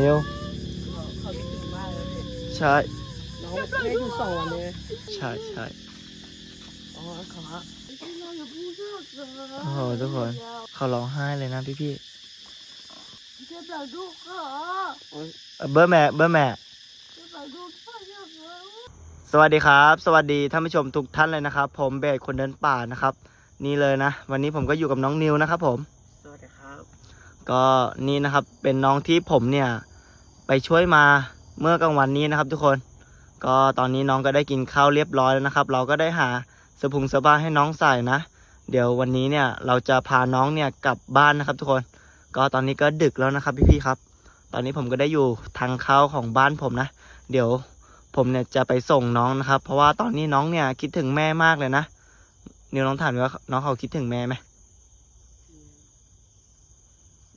นิวเขาคิดถึงมากเลยพี่ใช่น้องไม่ได้อยู่สองวันเลยใช่ใช่อ๋อเขาฮะเราอย่าพูดเยอะเกินโอ้โหทุกคนเขาร้องไห้เลยนะพี่พี่เจ็บหลังลูกค่ะๆเอ่อเบอร์แม่เบอร์แม่เจ็บหลังลูกค่ะเยอะเกินสวัสดีครับ สวัสดีท่านผู้ชมทุกท่านเลยนะครับ ผมเบสคนเดินป่านะครับ นี่เลยนะ วันนี้ผมก็อยู่กับน้องนิวนะครับผมสวัสดีครับ ก็นี่นะครับเป็นน้องที่ผมเนี่ยไปช่วยมาเมื่อกลางวันนี้นะครับ ทุกคน ก็ตอนนี้น้องก็ได้กินข้าวเรียบร้อยแล้วนะครับ เราก็ได้หาเสพุงเสื้อผ้าให้น้องใส่นะ เดี๋ยววันนี้เนี่ยเราจะพาน้องเนี่ยกลับบ้านนะครับทุกคน ก็ตอนนี้ก็ดึกแล้วนะครับพี่ๆครับ ตอนนี้ผมก็ได้อยู่ทางเข้าของบ้านผมนะ เดี๋ยวผมเนี่ยจะไปส่งน้องนะครับ เพราะว่าตอนนี้น้องเนี่ยคิดถึงแม่มากเลยนะนิวน้องถามว่าน้องเขาคิดถึงแม่ไหม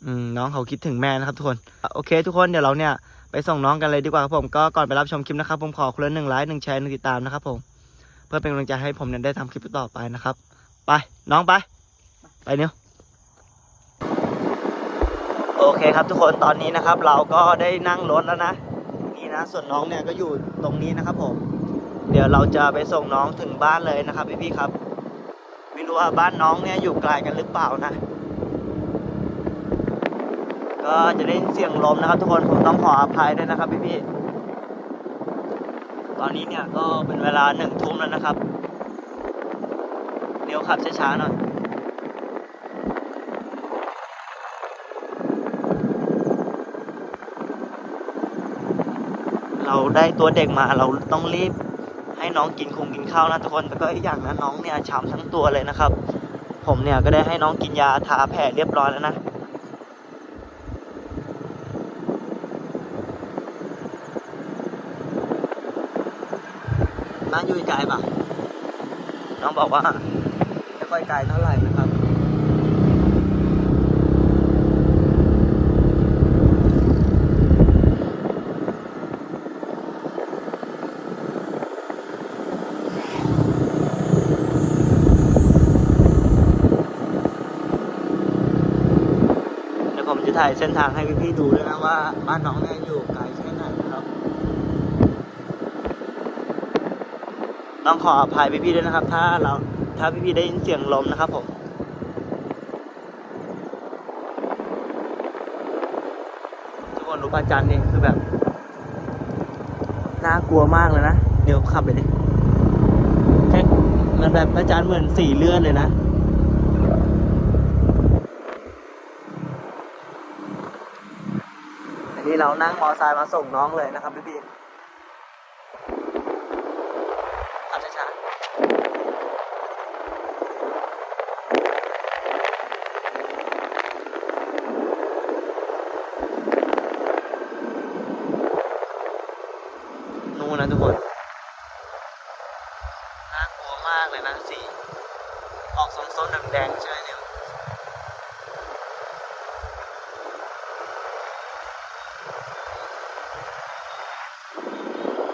อืมน้องเขาคิดถึงแม่นะครับทุกคน โอเค ทุกคนเดี๋ยวเราเนี่ยไปส่งน้องกันเลยดีกว่าครับผมก็ก่อนไปรับชมคลิปนะครับ ผมขอคนละหนึ่งไลค์หนึ่งแชร์หนึ่งติดตามนะครับผมเพื่อเป็นกำลังใจให้ผมเนี่ยได้ทำคลิปต่อไปนะครับ ไปน้องไป ไปเนิวโอเคครับทุกคนตอนนี้นะครับ เราก็ได้นั่งรถแล้วนะนี่นะส่วนน้องเนี่ยก็อยู่ตรงนี้นะครับ ผม เดี๋ยวเราจะไปส่งน้องถึงบ้านเลยนะครับพี่ๆครับ ไม่รู้ว่าบ้านน้องเนี่ยอยู่ไกลกันหรือเปล่านะ ก็จะได้เสียงลมนะครับ ทุกคนผมต้องขออภัยด้วยนะครับพี่พี่ๆตอนนี้เนี่ยก็เป็นเวลาหนึ่งทุ่มแล้วนะครับเดี๋ยวขับช้าๆหน่อยเราได้ตัวเด็กมาเราต้องรีบให้น้องกินคงกินข้าวนะทุกคนแล้วก็อีกอย่างนะน้องเนี่ยช้ำทั้งตัวเลยนะครับ ผมเนี่ยก็ได้ให้น้องกินยาทาแผลเรียบร้อยแล้วนะานอยู่ไกลปะน้องบอกว่าไม่ค่อยไกลเท่าไหร่นะครับ เดี๋ยวผมจะถ่ายเส้นทางให้พี่ๆดูด้วยนะว่าบ้านน้องเนี่ยอยู่ไกลแค่ไหนนะครับ ต้องขออภัยพี่ๆด้วยนะครับ ถ้าเราถ้าพี่ๆได้ยินเสียงลมนะครับผมทุกคนรู้ป่ะจันนี่คือแบบน่ากลัวมากเลยนะเดี๋ยวขับไปดิแค่มันแบบพระจันทร์เหมือนสี่เลื่อดเลยนะอันนี้เรานั่งมอไซค์มาส่งน้องเลยนะครับพี่ๆขับช้าๆ นู่นนะทุกคน น่ากลัวมากเลยนะสี ออกส้มๆ แดงใช่ไหมเนี่ย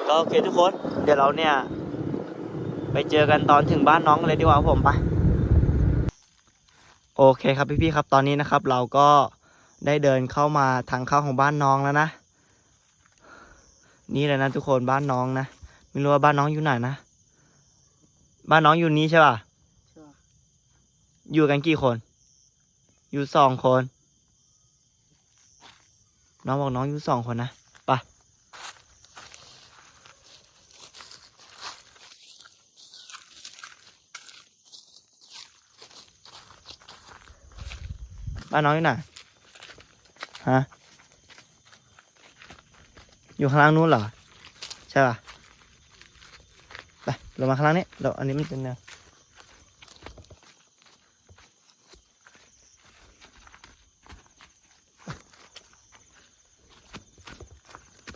ก็โอเคทุกคน เดี๋ยวเราเนี่ย ไปเจอกันตอนถึงบ้านน้องเลยดีกว่าผมไป โอเคครับพี่ๆครับตอนนี้นะครับ เราก็ได้เดินเข้ามาทางเข้าของบ้านน้องแล้วนะ นี่เลยนะทุกคนบ้านน้องนะไม่รู้ว่าบ้านน้องอยู่ไหนนะ บ้านน้องอยู่นี้ใช่ป่ะ อยู่กันกี่คน อยู่สองคน น้องบอกน้องอยู่สองคนนะไปบ้านน้องอยู่ไหนฮะ อยู่ข้างล่างนู้นเหรอ ใช่ป่ะ ไปลงมาข้างล่างนี้เดี๋ยวอันนี้มันเป็นแนว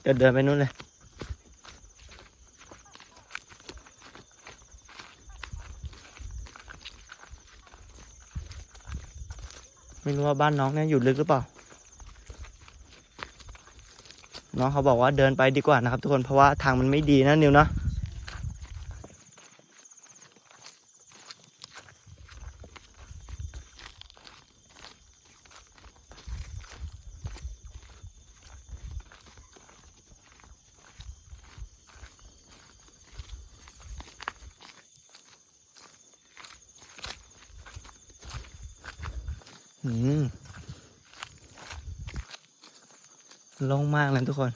ดี๋ยวเดินไปนู้นเลย ไม่รู้ว่าบ้านน้องเนี่ยอยู่ลึกหรือเปล่า น้องเขาบอกว่าเดินไปดีกว่านะครับ ทุกคนเพราะว่าทางมันไม่ดีนะนิวนะ โล่งมากเลยทุกคน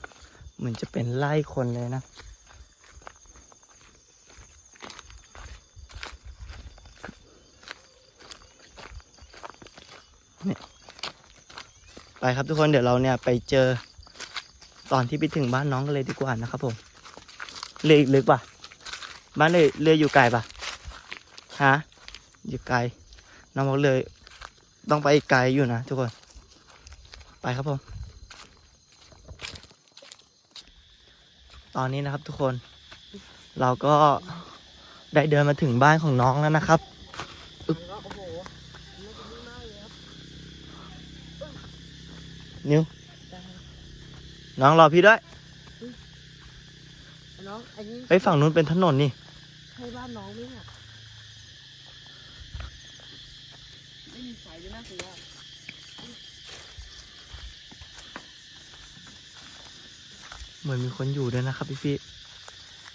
เหมือนจะเป็นไล่คนเลยนะเนี่ยไปครับทุกคนเดี๋ยวเราเนี่ยไปเจอตอนที่ไปถึงบ้านน้องกันเลยดีกว่านะครับผม เรืออีกลึกป่ะ บ้านเรือเรืออยู่ไกลป่ะ ฮะ อยู่ไกล น้องบอกเลย ต้องไปอีกไกลอยู่นะทุกคน ไปครับผม ตอนนี้นะครับทุกคน เราก็ได้เดินมาถึงบ้านของน้องแล้วนะครับโอ้โหมันจะดีมากเลยครับนิวน้องรอพี่ด้วยน้องอันนี้ไปฝั่งนู้นเป็นถนนนี่ใช่บ้านน้องไหมเนี่ย ไม่ด้วยนะคือเหมือนมีคนอยู่ด้วยนะครับพี่พี่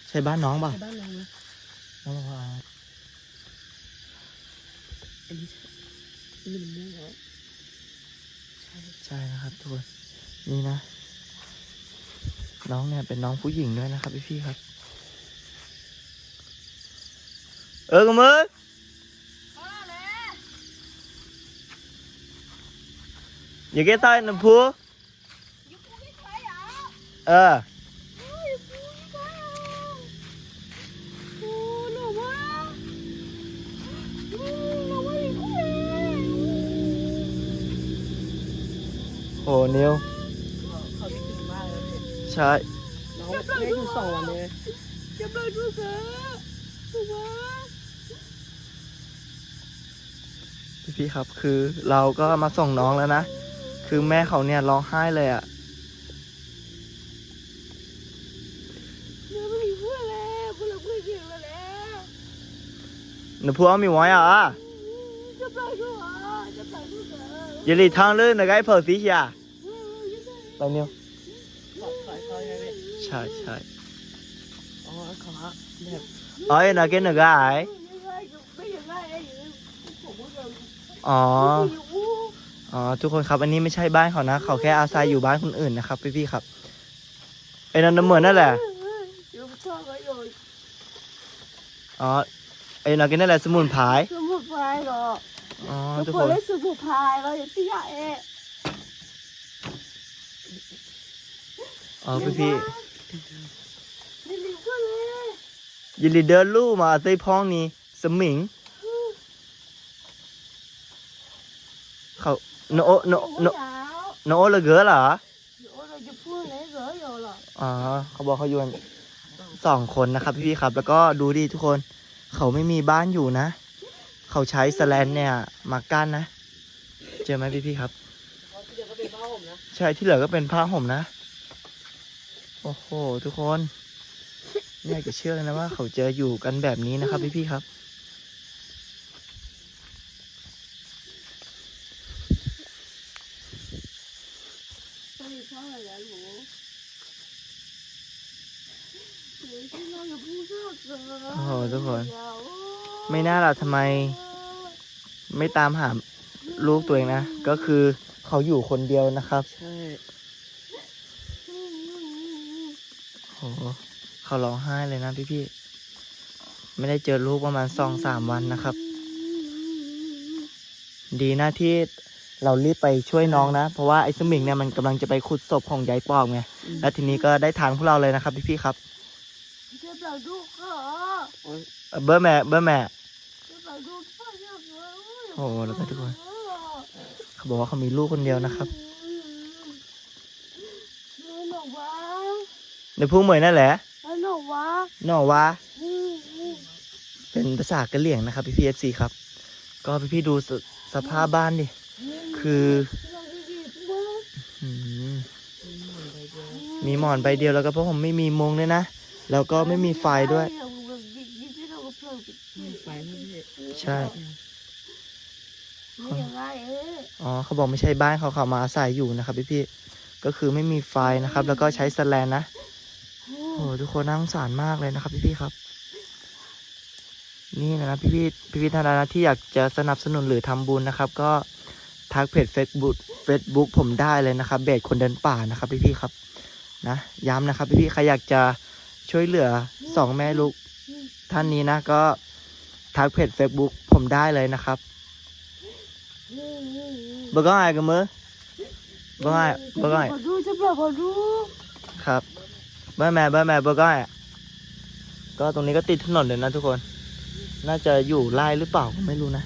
ใช่บ้านน้องเปล่าใช่บ้านน้องไหมน้องบอกว่าอันนี้ใช่มันม่วงเหรอใช่ใช่นะครับทุกคนนี่นะ น้องเนี่ยเป็นน้องผู้หญิงด้วยนะครับพี่พี่ครับ เออกมือ อย่าเกตายน้ำพุเออโหนิวเขาคิดถึงมากเลยใช่น้องไม่ได้อยู่สองวันเลยพี่พี่ครับคือเราก็มาส่งน้องแล้วนะ คือแม่เขาเนี่ยร้องไห้เลยอะ่ะหนูพูดว่ามีไว้อะอย่าหลีทางลื่นนะไกด์เผอสีเชียไปนิวขอขอเขาใช่ไหมใช่ใช่อ๋อขอแบบเอ้ยนะเกนนะไกด์อ๋อ อ๋อทุกคนครับอันนี้ไม่ใช่บ้านเขานะ เขาแค่อาศัยอยู่บ้านคนอื่นนะครับ พี่พี่ๆครับไอ้นั่นนะเหมือนนั่นแหละอ๋อไอ้นักกินนั่นแหละสมุนไพรสมุนไพรเหรออ๋อทุทุกกคคนนเล่นสมุนไพรเราอย่าเสียเอะอ๋อพี่พี่นี่ลิงก็เลยๆยินดีเดินลู่มาใส่พ้องนี้สมิงเขา โนโอโนโนยาวโนโอละเกอเหรอเดี๋ยวเราจะพูดอะไรเหรอเดี๋ยวเหรออ๋อเขาบอกเขาอยู่กันสองคนนะครับพี่พี่ๆครับ แล้วก็ดูดิทุกคน เขาไม่มีบ้านอยู่นะ เขาใช้สแลนเนี่ยมากั้นนะ เจอไหมพี่พี่ๆครับเขาที่เดียวก็เป็นพ่อผมนะใช่ที่เหลือก็เป็นผ้าห่มนะ โอ้โห ทุกคนไม่อยากจะเชื่อเลยนะว่า เขาจะอยู่กันแบบนี้นะครับพี่พี่ๆครับ ต้องมีพ่ออะไรหนูเดี๋ยวที่เราอย่าพูดเรื่องเกิน โอ้โหทุกคน ไม่ น่าล่ะทำไม ไม่ตามหาลูกตัวเองนะ ก็คือเขาอยู่คนเดียวนะครับ ใช่โอ้โหเขาร้องไห้เลยนะพี่พี่ๆ ไม่ได้เจอลูกประมาณสองสามวันนะครับ ดีนะที่เรารีบไปช่วยน้องนะ เพราะว่าไอ้สมิงเนี่ยมันกำลังจะไปขุดศพของยายปอบไง และทีนี้ก็ได้ทางพวกเราเลยนะครับพี่พี่ๆครับจะเปล่าลูกเหรอเอ่อเบอร์แม่เบอร์แม่ จะเปล่าลูกพ่อเยอะเลย โอ้แล้วก็ทุกคนเขาบอกว่าเขามีลูกคนเดียวนะครับในผู้เหมยนั่นแหละหนูวะนอว่าเป็นภาษากะเหรี่ยงนะครับ พี่พีเอฟซีครับ ก็พี่พี่ดูสสภาพบ้านดิ คือมีหมอนใบเดียวแล้วก็เพราะผมไม่มีมุงเลยนะ แล้วก็ไม่มีไฟด้วย ใช่ อ๋อเขาบอกไม่ใช่บ้านเขาเขามาอาศัยอยู่นะครับ พี่พี่ก็คือไม่มีไฟนะครับ แล้วก็ใช้สแลนนะโอ้โหทุกคนน่าสงสารมากเลยนะครับ พี่พี่ครับ นี่นะพี่พี่พี่พี่ท่านนะที่อยากจะสนับสนุนหรือทำบุญนะครับ ก็ทักเพจ Facebook Facebook ผมได้เลยนะครับเบสคนเดินป่านะครับ พี่ๆครับ นะย้ำนะครับ พี่ๆใครอยากจะช่วยเหลือสองแม่ลูกท่านนี้นะก็ทักเพจ Facebook ผมได้เลยนะครับ เบอร์ก็ไงกันมือเบอร์ไงเบอร์ก็ไงขอดูจะบอกขอดูครับเบอร์แม่เบอร์แม่เบอร์ก็ไงก็ตรงนี้ก็ติดถนนเลยนะทุกคน น่าจะอยู่ไล่หรือเปล่าก็ไม่รู้นะ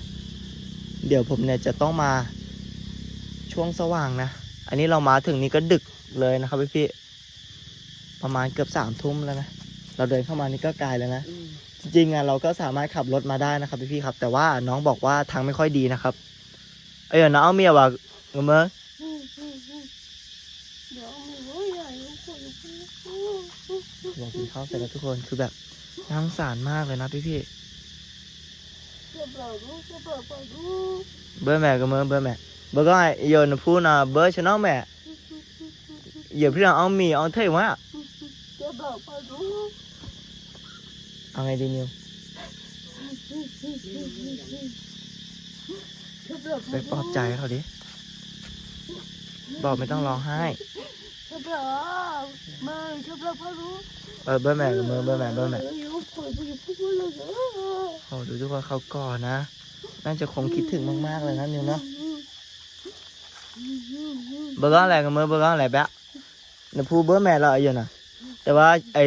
เดี๋ยวผมเนี่ยจะต้องมาช่วงสว่างนะ อันนี้เรามาถึงนี่ก็ดึกเลยนะครับพี่พี่ๆประมาณเกือบสามทุ่มแล้วนะ เราเดินเข้ามานี่ก็ไกลแล้วนะ จริงๆอะเราก็สามารถขับรถมาได้นะครับพี่พี่ๆครับ แต่ว่าน้องบอกว่าทางไม่ค่อยดีนะครับ เอ้ยน้องเอาเมียว่ะเงมเมอเดี๋ยวมีไว้ใหญ่ขอดูบอกกินข้าวเสร็จแล้วทุกคนคือแบบน่าสงสารมากเลยนะพี่พี่เบอร์แม่เงมเมอเบอร์แม่เบอร์ก็ไอเยอะนพูดนะเบอร์ชนะแม่เหยียบพี่น้องเอามีเอาเท่วะจะบอกเอาไงดีนิว ไปปลอบใจเขาดิ บอกไม่ต้องร้องไห้จะบอกไม่จะบอกขอดูเออเบอร์แม่เงมเมอเบอร์แม่เบอร์แม่อยู่ขอดูพูดเลยเหรอโอ้ดูทุกคนเขาก่อนนะ น่าจะคงคิดถึงมากๆเลยนะนิวเนาะเบอร์ก็อะไรเงมเมอเบอร์ก็อะไรแปะนะพูดเบอร์แม่เราอ้เหี้ยน่ะแต่ว่าไอ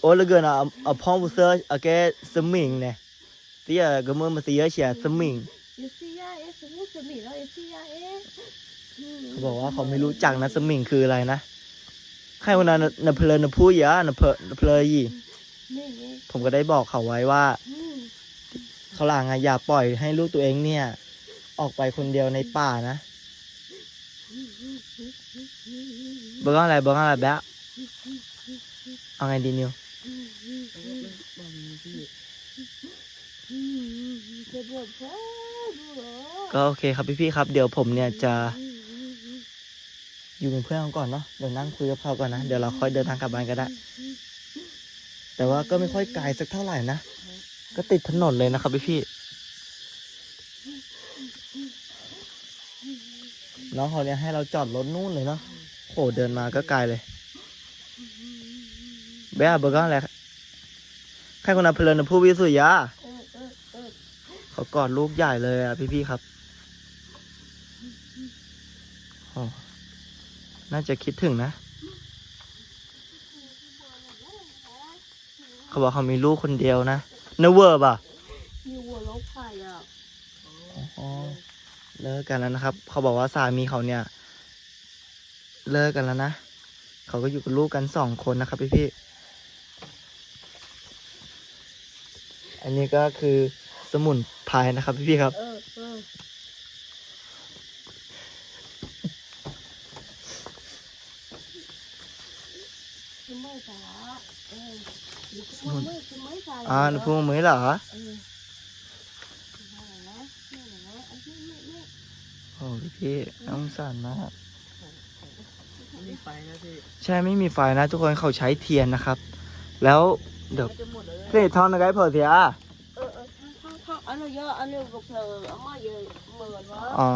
โอ้เหลือเกินอะเอาพ่อผู้เสื้อเอาแกสมิงเนี่ยเตี้ยก็มือมาเสียเฉียสมิง เอซียเอสมุสมิแล้วเอซียเอเขาบอกว่าเขาไม่รู้จักนะสมิงคืออะไรนะใครวันนั้นนเพลินนะพูดเยอะนเพลนเพลยี่ผมก็ได้บอกเขาไว้ว่าเขาหลังอะอย่าปล่อยให้ลูกตัวเองเนี่ย ออกไปคนเดียวในป่านะเบอร์อะไรเบอร์อะไรแบ๊ะเอาไงดีนิว จะบอกพ่อดูเหรอ ก็โอเคครับพี่ๆครับ เดี๋ยวผมเนี่ยจะ อยู่เป็นเพื่อนเขาก่อนเนาะเดี๋ยวนั่งคุยกับเขาก่อนนะเดี๋ยวเราค่อยเดินทางกลับบ้านก็ได้ แต่ว่าก็ไม่ค่อยไกลสักเท่าไหร่นะก็ติดถนนเลยนะครับพี่ๆน้องเขาเนี่ยให้เราจอดรถนู่นเลยเนาะโหเดินมาก็ไกลเลยแบ๊ะเบอร์ก็อะไรใครคนนั้นเพลินนะผู้วิสุทยาเออเขากอดลูกใหญ่เลยอะพี่ๆครับโอ้ น่าจะคิดถึงนะ เขาบอกเขามีลูกคนเดียวนะเนเวอร์ป่ะมีวัวลบไผ่อะอ๋อเลิกกันแล้วนะครับ เขาบอกว่าสามีเขาเนี่ย เลิกกันแล้วนะ เขาก็อยู่กับลูกกันสองคนนะครับพี่ๆอันนี้ก็คือสมุนไพรนะครับพี่ๆครับ เออเออทำไมสาเอ อทำไมทำไมสาอ่าหนูพูดมือเหรอเออนั่นแหละนั่นแหละอันนี้นี่นี่โอ้พี่พี่ๆน้องสารมากมีไฟนะพี่ใช่ไม่มีไฟนะ ทุกคนเขาใช้เทียนนะครับ แล้วเดี๋ยวจะหมดเลยเพลทอนอะไรเผื่อเสียเออเออถ้าถ้าอันนี้เยอะอันนี้บอกเธอเอามาเยอะเหมือนว่าอ๋อ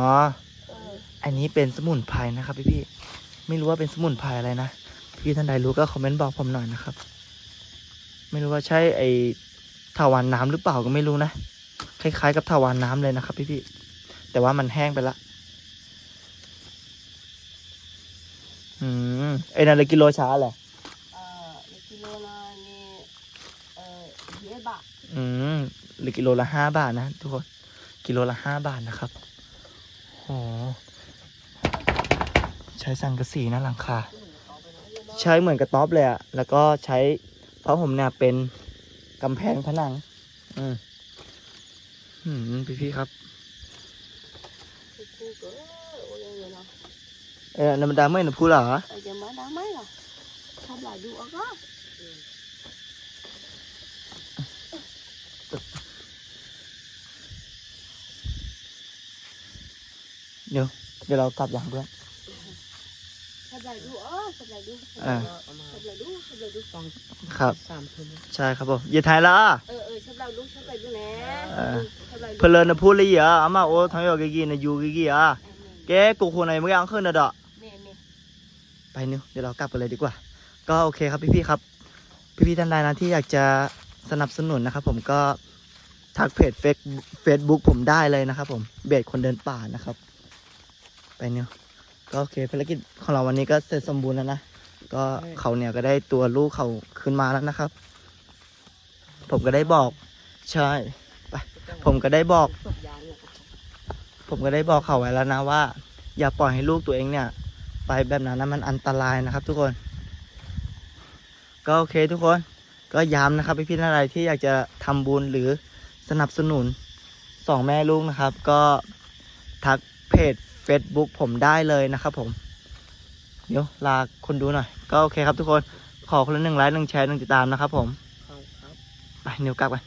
เอออันนี้เป็นสมุนไพรนะครับพี่พี่ๆไม่รู้ว่าเป็นสมุนไพรอะไรนะ พี่ท่านใดรู้ก็คอมเมนต์บอกผมหน่อยนะครับ ไม่รู้ว่าใช่ไอถาวรน้ำหรือเปล่าก็ไม่รู้นะ คล้ายๆ กับถาวรน้ำเลยนะครับพี่พี่ๆแต่ว่ามันแห้งไปละอืมไอ้นั่นเลยกิโลช้าแหละเอ่อกิโลละนี่เอ่อเยอะบาทอืมหรือกิโลละห้าบาทนะทุกคน กิโลละห้าบาทนะครับโอ้ใช้สังกะสีนะหลังคา ใช้เหมือนกระต๊อบเลยอะแล้วก็ใช้ เพราะผมเนี่ยเป็นกำแพงผนัง อืมอืมพี่พี่ๆครับกูก็โอ้ยเนาะเออน้ำดาไม่หนูพูดเหรอเออจะมาได้ไหมล่ะทำหลายดูอะก็เดี๋ยวเดี๋ยวเรากลับอย่างเพื่อนทำหลายดู อะทำหลายดูอ่าทำหลายดูทำหลายดูครับสามคนใช่ครับผมอย่าถ่ายละเออเออทำหลายดูทำหลายดูแน่เออทำหลายดูเพลินนะพูดเลยอะอามาโอ้ทั้งยอกี่กี่นะยูกี่กี่อะแกกูคนไหนไม่ยังขึ้นนะดอกแม่แม่ไปนิวเดี๋ยวเรากลับกันเลยดีกว่า ก็โอเคครับพี่ๆครับ พี่ๆท่านใดนะที่อยากจะสนับสนุนนะครับ ผมก็ทักเพจเฟซเฟซบุ๊กผมได้เลยนะครับ ผมเบสคนเดินป่านะครับ ไปนิว ก็โอเคภารกิจของเราวันนี้ก็เสร็จสมบูรณ์แล้วนะ ก็เขาเนี่ยก็ได้ตัวลูกเขาขึ้นมาแล้วนะครับ ผมก็ได้บอกใช่ผมก็ได้บอก ผมก็ได้บอกเขาไว้แล้วนะว่า อย่าปล่อยให้ลูกตัวเองเนี่ย ไปแบบนั้นนะมันอันตรายนะครับ ทุกคน ก็โอเคทุกคน ก็ย้ำนะครับพี่ๆท่านใดที่อยากจะทำบุญหรือสนับสนุนสองแม่ลูกนะครับ ก็ทักเพจ Facebook ผมได้เลยนะครับผม เดี๋ยวลาคนดูหน่อย ก็โอเคครับทุกคน ขอคนละหนึ่งไลค์หนึ่งแชร์หนึ่งติดตามนะครับผมครับครับไปเดี๋ยวกลับกัน